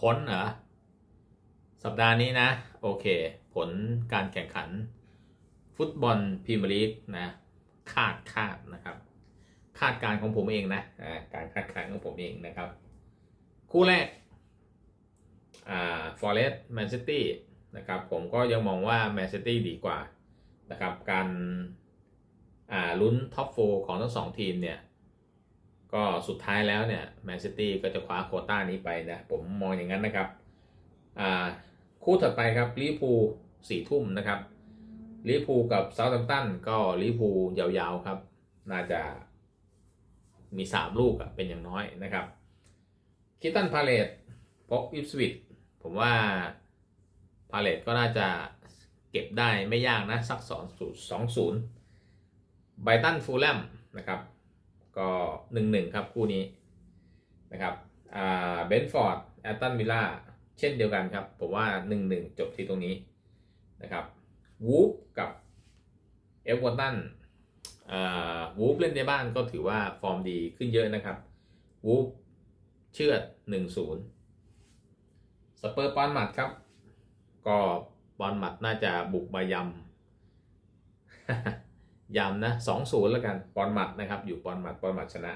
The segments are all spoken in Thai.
ผลเหรอสัปดาห์นี้นะ โอเค ผลการแข่งขัน ฟุตบอลพรีเมียร์ลีกนะคาดคาดนะครับ คาดการของผมเองนะการคาดการของผมเองนะครับ คู่แรกอ่าฟอร์เรสต์แมนซิตี้นะครับผมก็ยังมองว่าแมนซิตี้ดีกว่านะครับการอ่าลุ้นท็อปโฟของทั้งสองทีมเนี่ย ก็สุดท้ายแล้วเนี่ยแมนซิตี้ก็จะคว้าโคต้านี้ไปนะผมมองอย่างนั้นนะครับอ่าคู่ถัดไปครับลิเวอร์พูสี่ทุ่มนะครับลิเวอร์พูกับเซาท์แฮมป์ตันก็ลิเวอร์พูยาวๆครับ น่าจะมี 3 ลูกเป็นอย่างน้อยนะครับคิตันพาเลตพบอิฟสวิตผมว่าพาเลตก็น่าจะเก็บได้ไม่ยากนะ สัก2 0 2 0ไบตันฟูลแลมนะครับ ก็1-1ครับคู่นี้นะครับอ่าเบนฟอร์ดแอตตันวิลล่าเช่นเดียวกันครับ ผมว่า1-1จบที่ตรงนี้นะครับวูฟกับเอฟวอร์ตันวูฟเล่นในบ้านก็ถือว่าฟอร์มดีขึ้นเยอะนะครับวูฟเชื่อด1-0สเปอร์ปอนหมัดครับ ก็บอลหมัดน่าจะบุกมายำ ยำนะสองศูนย์แล้วกันปอนมัดนะครับ อยู่ปอนมัดปอนมัดชนะ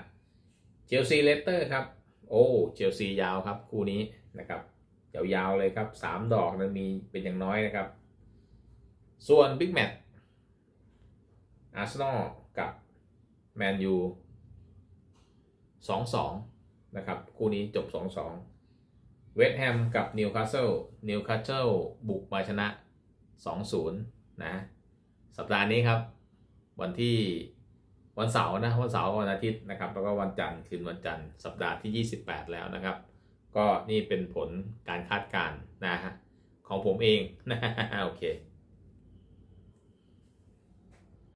เชลซีเลสเตอร์ครับ โอ้เชลซียาวครับ คู่นี้นะครับยาวๆเลยครับสามดอกนั้นมีเป็นอย่างน้อยนะครับ ส่วนบิ๊กแมตช์อาร์เซนอลกับแมนยูสองสองนะครับ คู่นี้จบสองสองเวสต์แฮมกับนิวคาสเซิลนิวคาสเซิลบุกมาชนะ2-0นะ สัปดาห์นี้ครับ วันที่วันเสาร์นะวันเสาร์กับวันอาทิตย์นะครับแล้วก็วันจันทร์คืนวันจันทร์สัปดาห์ที่ 28 แล้วนะครับ ก็นี่เป็นผลการคาดการณ์นะฮะของผมเองนะโอเค